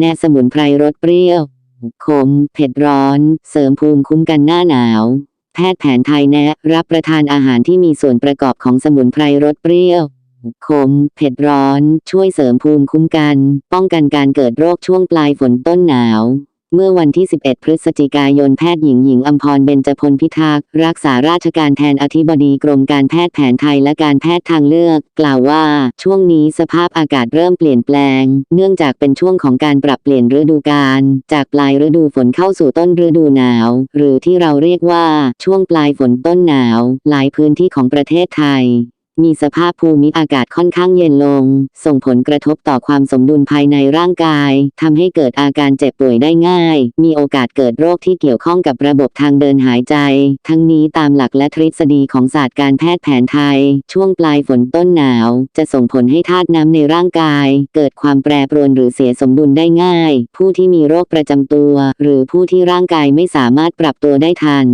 แน่สมุนไพรรสเปรี้ยว ขม เผ็ดร้อน เสริมภูมิคุ้มกันหน้าหนาว แพทย์แผนไทยแนะ รับประทานอาหารที่มีส่วนประกอบของสมุนไพรรสเปรี้ยว ขม เผ็ดร้อน ช่วยเสริมภูมิคุ้มกัน ป้องกันการเกิดโรคช่วงปลายฝนต้นหนาว เมื่อวันที่ 11 พฤศจิกายนแพทย์หญิงหญิงอัมพรเบญจพลพิทักษ์รักษาราชการแทนอธิบดีกรมการแพทย์แผนไทยและการแพทย์ทางเลือก กล่าวว่า ช่วงนี้สภาพอากาศเริ่มเปลี่ยนแปลง เนื่องจากเป็นช่วงของการปรับเปลี่ยนฤดูกาลจากปลายฤดูฝนเข้าสู่ต้นฤดูหนาว หรือที่เราเรียกว่าช่วงปลายฝนต้นหนาว หลายพื้นที่ของประเทศไทย มีสภาพภูมิอากาศค่อนข้างเย็นลง ส่งผลกระทบต่อความสมดุลภายในร่างกายทำให้เกิดอาการเจ็บป่วยได้ง่าย มีโอกาสเกิดโรคที่เกี่ยวข้องกับระบบทางเดินหายใจ ทั้งนี้ตามหลักและทฤษฎีของศาสตร์การแพทย์แผนไทย ช่วงปลายฝนต้นหนาว จะส่งผลให้ธาตุน้ำในร่างกาย เกิดความแปรปรวนหรือเสียสมดุลได้ง่าย ผู้ที่มีโรคประจำตัว หรือผู้ที่ร่างกายไม่สามารถปรับตัวได้ทัน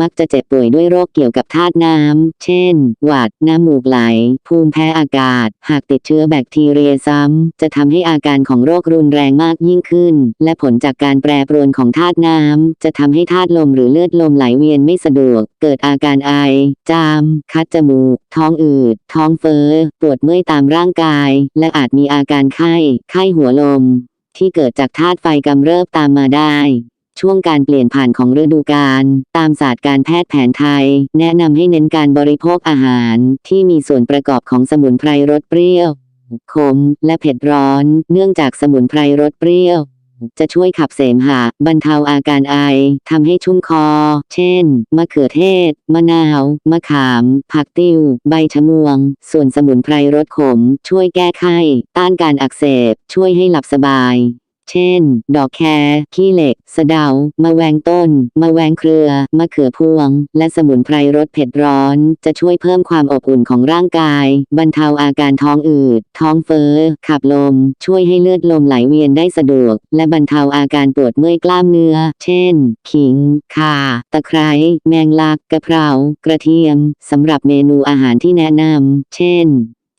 มักจะเจ็บป่วยด้วยโรคเกี่ยวกับธาตุน้ำ เช่น หวัด น้ำมูกไหล ภูมิแพ้อากาศ หากติดเชื้อแบคทีเรียซ้ำ จะทำให้อาการของโรครุนแรงมากยิ่งขึ้น และผลจากการแปรปรวนของธาตุน้ำ จะทำให้ธาตุลมหรือเลือดลมไหลเวียนไม่สะดวก เกิดอาการไอ จาม คัดจมูก ท้องอืด ท้องเฟ้อ ปวดเมื่อยตามร่างกาย และอาจมีอาการไข้ ไข้หัวลม ที่เกิดจากธาตุไฟกำเริบตามมาได้ ช่วงการเปลี่ยนผ่านของฤดูกาลตามศาสตร์การแพทย์แผนไทย แนะนำให้เน้นการบริโภคอาหารที่มีส่วนประกอบของสมุนไพรรสเปรี้ยว ขม และเผ็ดร้อน เนื่องจากสมุนไพรรสเปรี้ยว จะช่วยขับเสมหะ บรรเทาอาการไอทำให้ชุ่มคอ เช่น มะเขือเทศ มะนาว มะขาม ผักติ้ว ใบชะมวง ส่วนสมุนไพรรสขม ช่วยแก้ไข้ ต้านการอักเสบ ช่วยให้หลับสบาย เช่น ดอกแครขี้เหล็ก สะเดามะแวงต้น มะแวงเครือ มะเขือพวง และสมุนไพรรสเผ็ดร้อน จะช่วยเพิ่มความอบอุ่นของร่างกาย บรรเทาอาการท้องอืด ท้องเฟ้อ ขับลม ช่วยให้เลือดลมไหลเวียนได้สะดวก และบรรเทาอาการปวดเมื่อยกล้ามเนื้อ เช่น ขิง ข่า ตะไคร้ แมงลัก กระเพรากระเทียม สำหรับเมนูอาหารที่แนะนำ เช่น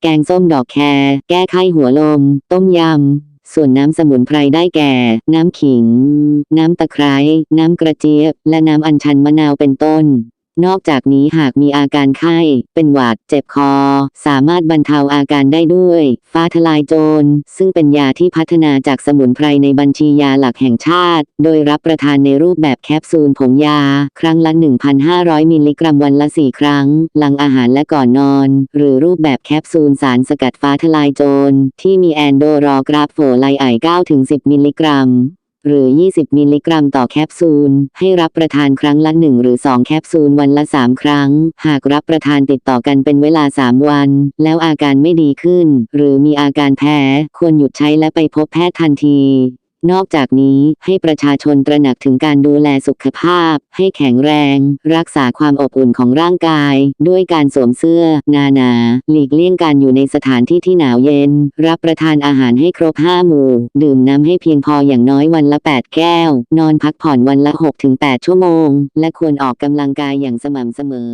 แกงส้มดอกแครแก้ไข้หัวลม ต้มยำ ส่วนน้ำสมุนไพรได้แก่ น้ำขิง น้ำตะไคร้ น้ำกระเจี๊ยบ และน้ำอัญชันมะนาวเป็นต้น นอกจากนี้หากมีอาการไข้ เป็นหวัด เจ็บคอ สามารถบรรเทาอาการได้ด้วย ฟ้าทลายโจร ซึ่งเป็นยาที่พัฒนาจากสมุนไพรในบัญชียาหลักแห่งชาติ โดยรับประทานในรูปแบบแคปซูลผงยา ครั้งละ 1,500 มิลลิกรัมวันละ 4 ครั้ง หลังอาหารและก่อนนอน หรือรูปแบบแคปซูลสารสกัดฟ้าทลายโจร ที่มีแอนโดรอกราฟโฟไลไอ9-10 มิลลิกรัม หรือ 20 มิลลิกรัมต่อแคปซูล ให้รับประทานครั้งละ 1 หรือ 2 แคปซูลวันละ 3 ครั้ง หากรับประทานติดต่อกันเป็นเวลา 3 วัน แล้วอาการไม่ดีขึ้น หรือมีอาการแพ้ ควรหยุดใช้และไปพบแพทย์ทันที นอกจากนี้ให้ประชาชนตระหนักถึงการดูแลสุขภาพ ให้แข็งแรง รักษาความอบอุ่นของร่างกาย ด้วยการสวมเสื้อนานา หลีกเลี่ยงการอยู่ในสถานที่ที่หนาวเย็น รับประทานอาหารให้ครบ5หมู่ ดื่มน้ำให้เพียงพออย่างน้อยวันละ 8 แก้ว นอนพักผ่อนวันละ 6-8 ชั่วโมง และควรออกกำลังกายอย่างสม่ำเสมอ